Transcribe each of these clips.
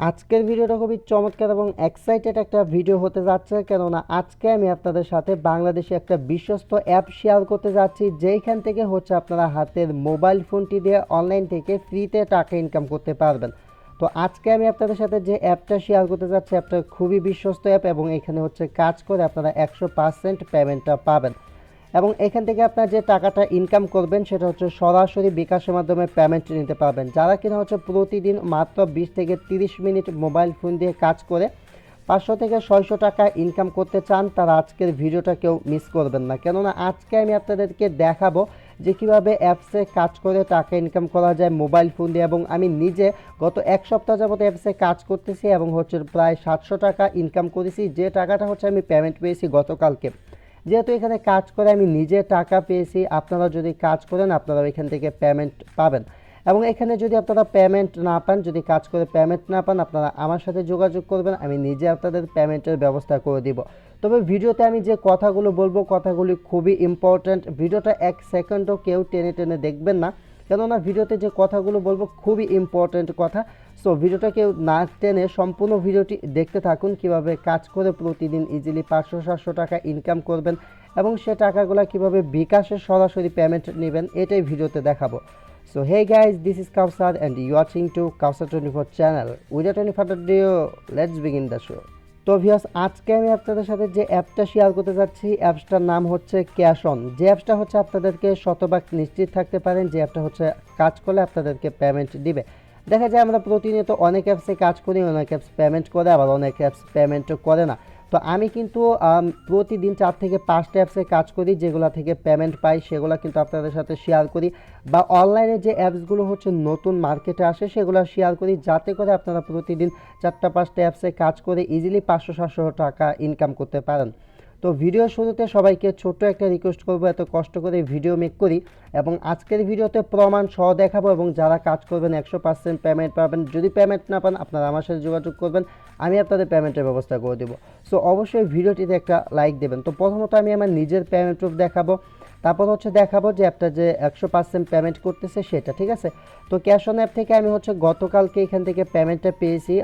আজকের ভিডিওটা খুবই চমৎকার এবং এক্সাইটেড একটা ভিডিও হতে যাচ্ছে, কেননা আজকে আমি আপনাদের সাথে বাংলাদেশে একটা বিশ্বস্ত অ্যাপ শেয়ার করতে যাচ্ছি, যেইখান থেকে হচ্ছে আপনারা হাতের মোবাইল ফোনটি দিয়ে অনলাইন থেকে ফ্রিতে টাকা ইনকাম করতে পারবেন। তো আজকে আমি আপনাদের সাথে যে অ্যাপটা শেয়ার করতে যাচ্ছি অ্যাপটা খুবই বিশ্বস্ত অ্যাপ এবং এখানে হচ্ছে কাজ করে আপনারা একশো পার্সেন্ট পেমেন্টটা পাবেন। এবং এখান থেকে আপনার যে টাকাটা ইনকাম করবেন, সেটা হচ্ছে সরাসরি বিকাশের মাধ্যমে পেমেন্ট নিতে পারবেন। যারা কিনা হচ্ছে প্রতিদিন মাত্র বিশ থেকে তিরিশ মিনিট মোবাইল ফোন দিয়ে কাজ করে, পাঁচশো থেকে ছয়শো টাকা ইনকাম করতে চান, তারা আজকের ভিডিওটা কেউ মিস করবেন না। কেননা আজকে আমি আপনাদেরকে দেখাবো যে কীভাবে অ্যাপসে কাজ করে টাকা ইনকাম করা যায় মোবাইল ফোন দিয়ে। এবং আমি নিজে গত এক সপ্তাহ যাবত অ্যাপসে কাজ করতেছি এবং হচ্ছে প্রায় সাতশো টাকা ইনকাম করেছি। যে টাকাটা হচ্ছে আমি পেমেন্ট পেয়েছি গতকালকে। যেহেতু এখানে কাজ করে আমি নিজে টাকা পেয়েছি, আপনারা যদি কাজ করেন, আপনারা এখান থেকে পেমেন্ট পাবেন। এবং এখানে যদি আপনারা পেমেন্ট না পান, যদি কাজ করে পেমেন্ট না পান, আপনারা আমার সাথে যোগাযোগ করবেন, আমি নিজে আপনাদের পেমেন্টের ব্যবস্থা করে দিব। তবে ভিডিওতে আমি যে কথাগুলো বলব, কথাগুলি খুবই ইম্পর্ট্যান্ট ভিডিওটা এক সেকেন্ডও কেউ টেনে টেনে দেখবেন না। কেননা ভিডিওতে যে কথাগুলো বলব খুবই ইম্পর্ট্যান্ট কথা। সো ভিডিওটা কেউ না টেনে সম্পূর্ণ ভিডিওটি দেখতে থাকুন, কীভাবে কাজ করে প্রতিদিন ইজিলি পাঁচশো সাতশো টাকা ইনকাম করবেন এবং সে টাকাগুলো কীভাবে বিকাশে সরাসরি পেমেন্ট নেবেন, এটাই ভিডিওতে দেখাবো। So hey guys this is Kausar and you watching to Kausar twenty four channel without any further ado let's begin the show তো ভিউয়ার্স, আজকে আমি আপনাদের সাথে যে অ্যাপটা শেয়ার করতে যাচ্ছি, অ্যাপসটার নাম হচ্ছে ক্যাশ অন যে অ্যাপসটা হচ্ছে আপনাদেরকে শতভাগ নিশ্চিত থাকতে পারেন, যে অ্যাপটা হচ্ছে কাজ করলে আপনাদেরকে পেমেন্ট দিবে। দেখা যায় আমরা প্রতিনিয়ত অনেক অ্যাপসে কাজ করি, অনেক অ্যাপস পেমেন্ট করে, আবার অনেক অ্যাপস পেমেন্টও করে না। তো আমি কিন্তু প্রতিদিন চার থেকে পাঁচটা অ্যাপসে কাজ করি, যেগুলো থেকে পেমেন্ট পাই, সেগুলো কিন্তু আপনাদের সাথে শেয়ার করি বা অনলাইনে যে অ্যাপসগুলো হচ্ছে নতুন মার্কেটে আসে, সেগুলো শেয়ার করি, যাতে করে আপনারা প্রতিদিন চারটা পাঁচটা অ্যাপসে কাজ করে ইজিলি পাঁচশো, সাতশো টাকা ইনকাম করতে পারেন। তো ভিডিও শুরুতে সবাইকে ছোট্ট একটা রিকোয়েস্ট করব, এত কষ্ট করে ভিডিও মেক করি এবং আজকের ভিডিওতে প্রমাণ সহ দেখাবো এবং যারা কাজ করবেন একশো পার্সেন্ট পেমেন্ট পাবেন। যদি পেমেন্ট না পান, আপনারা আমার সাথে যোগাযোগ করবেন, আমি আপনাদের পেমেন্টের ব্যবস্থা করে দেবো। সো অবশ্যই ভিডিওটিতে একটা লাইক দেবেন। তো প্রথমত আমি আমার নিজের পেমেন্ট প্রুফ দেখাবো। তারপর হচ্ছে দেখাবো যে অ্যাপটা যে একশো পার্সেন্ট পেমেন্ট করতেছে সেটা, ঠিক আছে? তো ক্যাশ অন অ্যাপ থেকে আমি হচ্ছে গতকালকে এখান থেকে পেমেন্টটা পেয়েছি।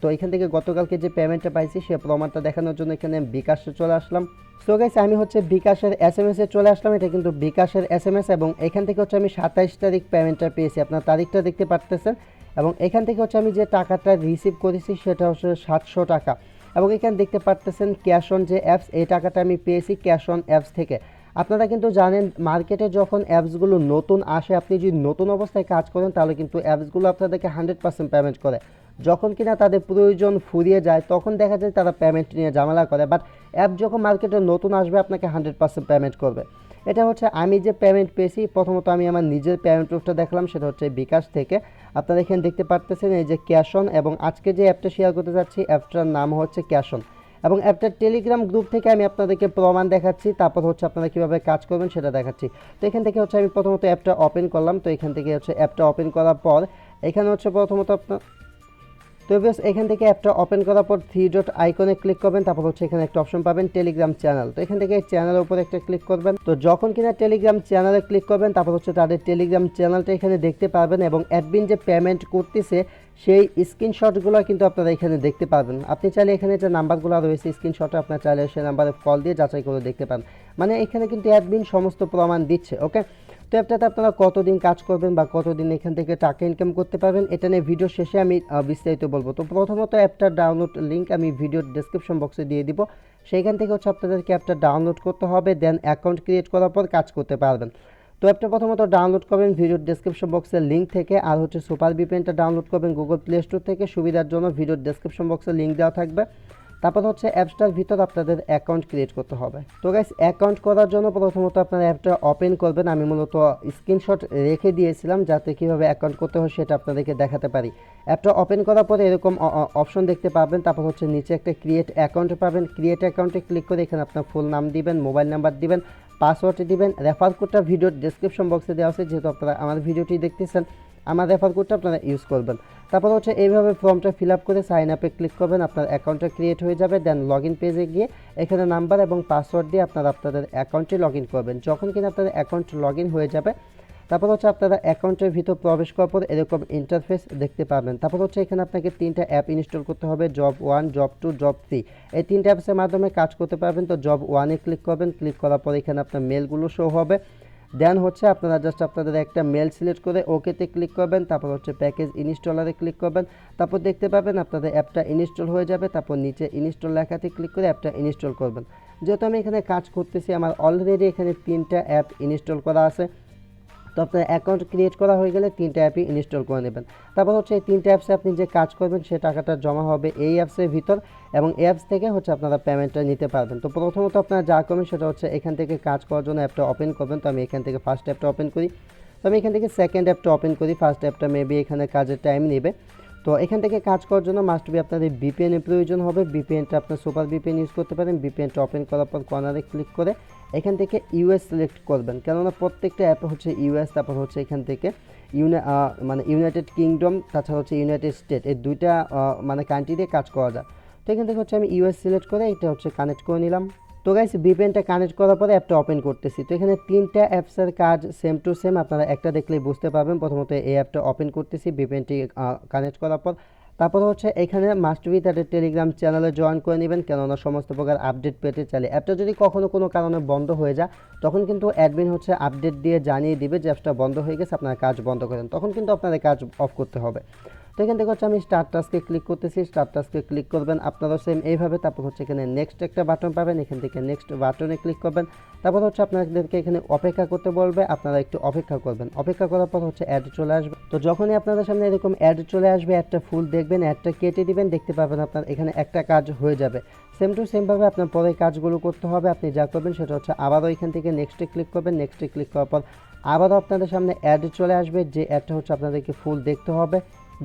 তো এখান থেকে গতকালকে যে পেমেন্টটা পাইছি সে প্রমাণটা দেখানোর জন্য এখানে বিকাশে চলে আসলাম। সো গাইস আমি হচ্ছে বিকাশের এস এম এসে চলে আসলাম। এটা কিন্তু বিকাশের এস এম এস এবং এখান থেকে হচ্ছে আমি সাতাইশ তারিখ পেমেন্টটা পেয়েছি। আপনার তারিখটা দেখতে পারতেছেন। এবং এখান থেকে হচ্ছে আমি যে টাকাটা রিসিভ করেছি সেটা হচ্ছে সাতশো টাকা। এবং এখানে দেখতে পারতেছেন ক্যাশ অন যে অ্যাপস এই টাকাটা আমি পেয়েছি ক্যাশ অন অ্যাপস থেকে। আপনারা কিন্তু জানেন মার্কেটে যখন অ্যাপসগুলো নতুন আসে, আপনি যদি নতুন অবস্থায় কাজ করেন, তাহলে কিন্তু অ্যাপসগুলো আপনাদেরকে হান্ড্রেড পার্সেন্ট পেমেন্ট করে। যখন কিনা তাদের প্রয়োজন ফুরিয়ে যায়, তখন দেখা যায় তারা পেমেন্ট নিয়ে ঝামেলা করে। বাট অ্যাপ যখন মার্কেটে নতুন আসবে, আপনাকে হান্ড্রেড পার্সেন্ট পেমেন্ট করবে। এটা হচ্ছে আমি যে পেমেন্ট পেয়েছি, প্রথমত আমি আমার নিজের পেমেন্ট প্রুফটা দেখলাম, সেটা হচ্ছে বিকাশ থেকে। আপনারা এখানে দেখতে পারতেছেন এই যে ক্যাশন এবং আজকে যে অ্যাপটা শেয়ার করতে যাচ্ছি অ্যাপটার নাম হচ্ছে ক্যাশ অন এবং অ্যাপটার টেলিগ্রাম গ্রুপ থেকে আমি আপনাদেরকে প্রমাণ দেখাচ্ছি, তারপর হচ্ছে আপনারা কীভাবে কাজ করবেন সেটা দেখাচ্ছি। তো এখান থেকে হচ্ছে আমি প্রথমত অ্যাপটা ওপেন করলাম, তো এখান থেকে হচ্ছে অ্যাপটা ওপেন করার পর, এখানে হচ্ছে প্রথমত আপনার, তো বেশ, এখান থেকে অ্যাপটা ওপেন করার পর থ্রি ডট আইকনে ক্লিক করবেন, তারপর হচ্ছে এখানে একটা অপশন পাবেন টেলিগ্রাম চ্যানেল তো এখান থেকে চ্যানেলের উপর একটা ক্লিক করবেন। তো যখন কিনা টেলিগ্রাম চ্যানেলে ক্লিক করবেন, তারপর হচ্ছে তাদের টেলিগ্রাম চ্যানেলটা এখানে দেখতে পারবেন এবং অ্যাডমিন যে পেমেন্ট করতেছে সেই স্ক্রিনশটগুলো কিন্তু আপনারা এখানে দেখতে পারবেন আপনি চাইলে এখানে যে নাম্বারগুলো রয়েছে, স্ক্রিনশটে আপনার চাইলে সেই নাম্বারে কল দিয়ে যাচাই করে দেখতে পান। মানে এখানে কিন্তু অ্যাডমিন সমস্ত প্রমাণ দিচ্ছে, ওকে? তো অ্যাপটাতে আপনারা কতদিন কাজ করবেন বা কতদিন এখান থেকে টাকা ইনকাম করতে পারবেন, এটা নিয়ে ভিডিও শেষে আমি বিস্তারিত বলব। তো প্রথমত অ্যাপটার ডাউনলোড লিঙ্ক আমি ভিডিওর ডেসক্রিপশন বক্সে দিয়ে দিব। সেইখান থেকে হচ্ছে আপনাদেরকে অ্যাপটা ডাউনলোড করতে হবে দেন অ্যাকাউন্ট ক্রিয়েট করার পর কাজ করতে পারবেন। তো অ্যাপটা প্রথমত ডাউনলোড করবেন ভিডিওর ডেসক্রিপশন বক্সের লিঙ্ক থেকে, আর হচ্ছে সুপার বিপেনটা ডাউনলোড করবেন গুগল প্লে স্টোর থেকে। সুবিধার জন্য ভিডিওর ডেসক্রিপশন বক্সে লিঙ্ক দেওয়া থাকবে। তারপর হচ্ছে অ্যাপসটার ভিতর আপনাদের অ্যাকাউন্ট ক্রিয়েট করতে হবে। তো গাইস অ্যাকাউন্ট করার জন্য প্রথমত আপনার অ্যাপটা ওপেন করবেন। আমি মূলত স্ক্রিনশট রেখে দিয়েছিলাম যাতে কীভাবে অ্যাকাউন্ট করতে হয় সেটা আপনাদেরকে দেখাতে পারি। অ্যাপটা ওপেন করার পরে এরকম অপশন দেখতে পাবেন। তারপর হচ্ছে নিচে একটা ক্রিয়েট অ্যাকাউন্ট পাবেন। ক্রিয়েট অ্যাকাউন্টে ক্লিক করে এখানে আপনার ফুল নাম দিবেন মোবাইল নাম্বার দিবেন। পাসওয়ার্ড দিবেন রেফার কোডটা ভিডিওর ডেসক্রিপশন বক্সে দেওয়া আছে, যেহেতু আপনারা আমার ভিডিওটি দেখতেছেন, আমার রেফার কোডটা আপনারা ইউজ করবেন। তারপর হচ্ছে এইভাবে ফর্মটা ফিল আপ করে সাইন আপে ক্লিক করবেন, আপনার অ্যাকাউন্টটা ক্রিয়েট হয়ে যাবে দেন লগ ইন পেজে গিয়ে এখানে নাম্বার এবং পাসওয়ার্ড দিয়ে আপনারা আপনাদের অ্যাকাউন্টে লগ ইন করবেন। যখন কিনা আপনাদের অ্যাকাউন্ট লগ ইন হয়ে যাবে তারপর হচ্ছে আপনারা অ্যাকাউন্টের ভিতর প্রবেশ করার পর এরকম ইন্টারফেস দেখতে পাবেন। তারপর হচ্ছে এখানে আপনাকে তিনটা অ্যাপ ইনস্টল করতে হবে job one job two job three এই তিনটা অ্যাপসের মাধ্যমে কাজ করতে পারবেন। তো জব ওয়ানে ক্লিক করবেন ক্লিক করার পর এখানে আপনার মেলগুলো শো হবে। দেন হচ্ছে আপনারা জাস্ট আপনাদের একটা মেল সিলেক্ট করে ওকেতে ক্লিক করবেন। তারপর হচ্ছে প্যাকেজ ইনস্টলারে ক্লিক করবেন। তারপর দেখতে পাবেন আপনাদের অ্যাপটা ইনস্টল হয়ে যাবে। তারপর নিচে ইনস্টল লেখাতে ক্লিক করে অ্যাপটা ইনস্টল করবেন। যেহেতু আমি এখানে কাজ করতেছি, আমার অলরেডি এখানে তিনটা অ্যাপ ইনস্টল করা আছে। তো আপনার অ্যাকাউন্ট ক্রিয়েট করা হয়ে গেলে তিনটা অ্যাপই ইনস্টল করে নেবেন। তারপর হচ্ছে এই তিনটা অ্যাপসে আপনি যে কাজ করবেন, সে টাকাটা জমা হবে এই অ্যাপসের ভিতর এবং এই অ্যাপস থেকে হচ্ছে আপনারা পেমেন্টটা নিতে পারবেন। তো প্রথমত আপনারা যা করবেন সেটা হচ্ছে এখান থেকে কাজ করার জন্য অ্যাপটা ওপেন করবেন। তো আমি এখান থেকে ফার্স্ট অ্যাপটা ওপেন করি। তো আমি এখান থেকে সেকেন্ড অ্যাপটা ওপেন করি। ফার্স্ট অ্যাপটা মেবি এখানে কাজের টাইম নেবে। তো এখান থেকে কাজ করার জন্য মাস্ট বি আপনাদের বিপিএন এর প্রয়োজন হবে। বিপিএনটা আপনার সুপার বিপিএন ইউজ করতে পারেন। বিপিএনটা ওপেন করার পর কর্নারে ক্লিক করে এখান থেকে ইউএস সিলেক্ট করবেন। কেননা প্রত্যেকটা অ্যাপে হচ্ছে ইউএস তারপর হচ্ছে এখান থেকে মানে ইউনাইটেড কিংডম তাছাড়া হচ্ছে ইউনাইটেড স্টেট এই দুইটা মানে কান্ট্রি দিয়ে কাজ করা যায়। তো এখান থেকে হচ্ছে আমি ইউএস সিলেক্ট করে এটা হচ্ছে কানেক্ট করে নিলাম। তো গাইস ভিপিএনটা কানেক্ট করার পরে অ্যাপটা ওপেন করতেছি। তো এখানে তিনটা অ্যাপসের কাজ সেম টু সেম আপনারা একটা দেখলেই বুঝতে পারবেন। প্রথমত এই অ্যাপটা ওপেন করতেছি ভিপিএনটি কানেক্ট করার পর। তারপর হচ্ছে এখানে মাস্ট বি তাদের টেলিগ্রাম চ্যানেলে জয়েন করে নেবেন। কেননা সমস্ত প্রকার আপডেট পেতে চাইলে অ্যাপটা যদি কখনো কোনো কারণে বন্ধ হয়ে যায়, তখন কিন্তু অ্যাডমিন হচ্ছে আপডেট দিয়ে জানিয়ে দিবে যে অ্যাপটা বন্ধ হয়ে গেছে, আপনার কাজ বন্ধ করেন তখন কিন্তু আপনাদের কাজ অফ করতে হবে। তো এখান থেকে হচ্ছে আমি স্টার টাস্কে ক্লিক করতেছি স্টার টাস্কে ক্লিক করবেন, আপনারাও সেম এইভাবে। তারপর হচ্ছে এখানে নেক্সট একটা বাটন পাবেন, এখান থেকে নেক্সট বাটনে ক্লিক করবেন। তারপর হচ্ছে আপনাদেরকে এখানে অপেক্ষা করতে বলবে, আপনারা একটু অপেক্ষা করবেন। অপেক্ষা করার পর হচ্ছে অ্যাড চলে আসবে। তো যখনই আপনাদের সামনে এরকম অ্যাড চলে আসবে অ্যাডটা ফুল দেখবেন অ্যাডটা কেটে দিবেন, দেখতে পাবেন আপনার এখানে একটা কাজ হয়ে যাবে। সেম টু সেমভাবে আপনার পরে কাজগুলো করতে হবে, আপনি যা করবেন সেটা হচ্ছে আবারও এখান থেকে নেক্সটে ক্লিক করবেন। নেক্সটে ক্লিক করার পর আবারও আপনাদের সামনে অ্যাড চলে আসবে, যে অ্যাডটা হচ্ছে আপনাদেরকে ফুল দেখতে হবে।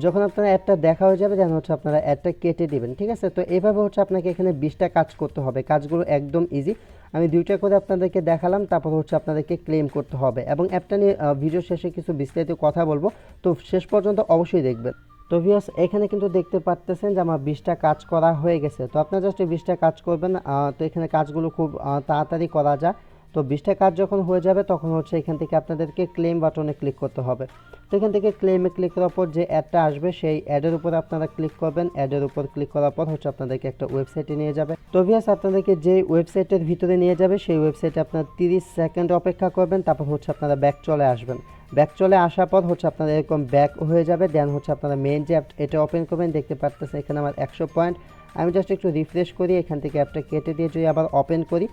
যখন আপনারা অ্যাডটা দেখা হয়ে যাবে যেন হচ্ছে আপনারা অ্যাডটা কেটে দিবেন, ঠিক আছে? তো এভাবে হচ্ছে আপনাকে এখানে বিশটা কাজ করতে হবে। কাজগুলো একদম ইজি আমি দুইটা করে আপনাদেরকে দেখালাম, তারপর হচ্ছে আপনাদেরকে ক্লেম করতে হবে। এবং অ্যাপটা নিয়ে ভিডিও শেষে কিছু বিস্তারিত কথা বলব। তো শেষ পর্যন্ত অবশ্যই দেখবেন। তো ভিউয়ার্স এখানে কিন্তু দেখতে পারতেছেন যে আমার বিশটা কাজ করা হয়ে গেছে। তো আপনারা জাস্ট বিশটা কাজ করবেন তো এখানে কাজগুলো খুব তাড়াতাড়ি করা যায়। তো বিশটা কাজ যখন হয়ে যাবে, তখন হচ্ছে এখান থেকে আপনাদেরকে ক্লেম বাটনে ক্লিক করতে হবে। তো এখান থেকে ক্লেমে ক্লিক করার পর যে অ্যাডটা আসবে, সেই অ্যাডের উপর আপনারা ক্লিক করবেন। অ্যাডের উপর ক্লিক করার পর হচ্ছে আপনাদেরকে একটা ওয়েবসাইটে নিয়ে যাবে। তো ভিয়াস আপনাদেরকে যে ওয়েবসাইটের ভিতরে নিয়ে যাবে, সেই ওয়েবসাইটে আপনার তিরিশ সেকেন্ড অপেক্ষা করবেন, তারপর হচ্ছে আপনারা ব্যাক চলে আসবেন। ব্যাক চলে আসার পর হচ্ছে আপনারা এরকম ব্যাক হয়ে যাবে দেন হচ্ছে আপনারা মেন যে অ্যাপ এটা ওপেন করবেন। দেখতে পারতেছেন এখানে আমার একশো পয়েন্ট আমি জাস্ট একটু রিফ্রেশ করি, এখান থেকে অ্যাপটা কেটে দিয়ে যদি আবার ওপেন করি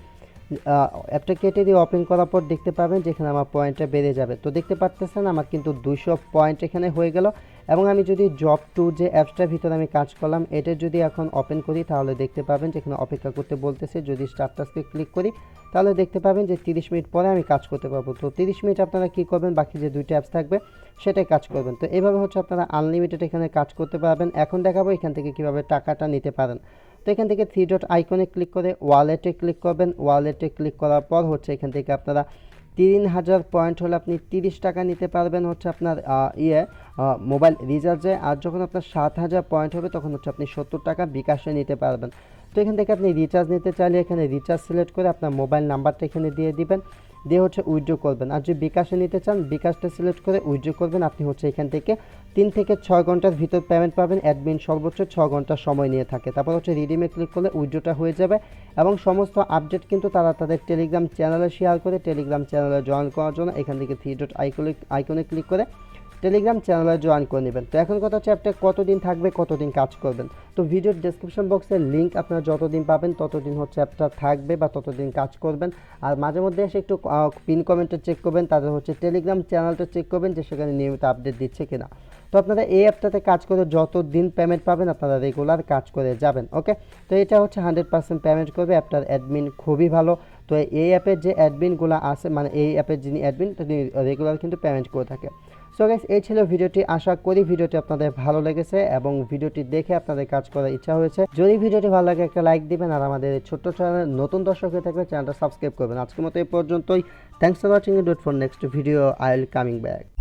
অ্যাপটা কেটে দিয়ে ওপেন করার পর দেখতে পাবেন যেখানে আমার পয়েন্টটা বেড়ে যাবে। তো দেখতে পারতেছেন আমার কিন্তু দুশো পয়েন্ট এখানে হয়ে গেল। এবং আমি যদি জব টু যে অ্যাপসটার ভিতরে আমি কাজ করলাম, এটা যদি এখন ওপেন করি, তাহলে দেখতে পাবেন যেখানে অপেক্ষা করতে বলতেছে, যদি স্টার্টাসকে ক্লিক করি, তাহলে দেখতে পাবেন যে তিরিশ মিনিট পরে আমি কাজ করতে পারব। তো তিরিশ মিনিট আপনারা কী করবেন, বাকি যে দুইটা অ্যাপস থাকবে, সেটাই কাজ করবেন। তো এইভাবে হচ্ছে আপনারা আনলিমিটেড এখানে কাজ করতে পারবেন। এখন দেখাবো এখান থেকে কীভাবে টাকাটা নিতে পারেন। তো এখান থেকে থ্রি ডট আইকনে ক্লিক করে ওয়ালেটে ক্লিক করবেন। ওয়ালেটে ক্লিক করার পর হচ্ছে এখান থেকে আপনারা তিন হাজার পয়েন্ট হলে আপনি তিরিশ টাকা নিতে পারবেন হচ্ছে আপনার ইয়ে মোবাইল রিচার্জে আর যখন আপনার সাত হাজার পয়েন্ট হবে তখন হচ্ছে আপনি সত্তর টাকা বিকাশে নিতে পারবেন। তো এখান থেকে আপনি রিচার্জ নিতে চাইলে এখানে রিচার্জ সিলেক্ট করে আপনার মোবাইল নাম্বারটা এখানে দিয়ে দিবেন। দিয়ে হচ্ছে উইথড্র করবেন। আর যদি বিকাশে নিতে চান, বিকাশটা সিলেক্ট করে উইথড্র করবেন। আপনি হচ্ছে এখান থেকে তিন থেকে ছয় ঘণ্টার ভিতর পেমেন্ট পাবেন। অ্যাডমিন সর্বোচ্চ ছ ঘণ্টা সময় নিয়ে থাকে। তারপর হচ্ছে রিডিমে ক্লিক করলে উইথড্রটা হয়ে যাবে এবং সমস্ত আপডেট কিন্তু তারা তাদের টেলিগ্রাম চ্যানেলে শেয়ার করে টেলিগ্রাম চ্যানেলে জয়েন করার জন্য এখান থেকে থ্রি ডট আইকনে আইকনে ক্লিক করে টেলিগ্রাম চ্যানেলে জয়েন করে নেবেন। তো এখন কথা হচ্ছে অ্যাপটা কতদিন থাকবে, কতদিন কাজ করবেন। তো ভিডিওর ডেসক্রিপশন বক্সের লিঙ্ক আপনারা যতদিন পাবেন, ততদিন হচ্ছে অ্যাপটা থাকবে বা ততদিন কাজ করবেন। আর মাঝে মধ্যে এসে একটু পিন কমেন্টে চেক করবেন তাদের হচ্ছে টেলিগ্রাম চ্যানেলটা চেক করবেন যে সেখানে নিয়মিত আপডেট দিচ্ছে কিনা। তো আপনারা এই অ্যাপটাতে কাজ করে যত দিন পেমেন্ট পাবেন, আপনারা রেগুলার কাজ করে যাবেন ওকে তো এটা হচ্ছে হান্ড্রেড পার্সেন্ট পেমেন্ট করবে অ্যাপটার অ্যাডমিন খুবই ভালো। তো এই অ্যাপের যে অ্যাডমিনগুলো আছে মানে এই অ্যাপের যিনি অ্যাডমিন তিনি রেগুলার কিন্তু পেমেন্ট করে থাকে। সো গাইস এই ছিল ভিডিওটি। আশা করি ভিডিওটি আপনাদের ভালো লেগেছে এবং ভিডিওটি দেখে আপনাদের কাজ করার ইচ্ছা হয়েছে। যদি ভিডিওটি ভালো লাগে, একটা লাইক দিবেন আর আমাদের ছোট্ট চ্যানেল নতুন দর্শক হয়ে থাকলে চ্যানেলটা সাবস্ক্রাইব করবেন। আজকের মতো এই পর্যন্তই। Thanks for watching dot for next video I will coming back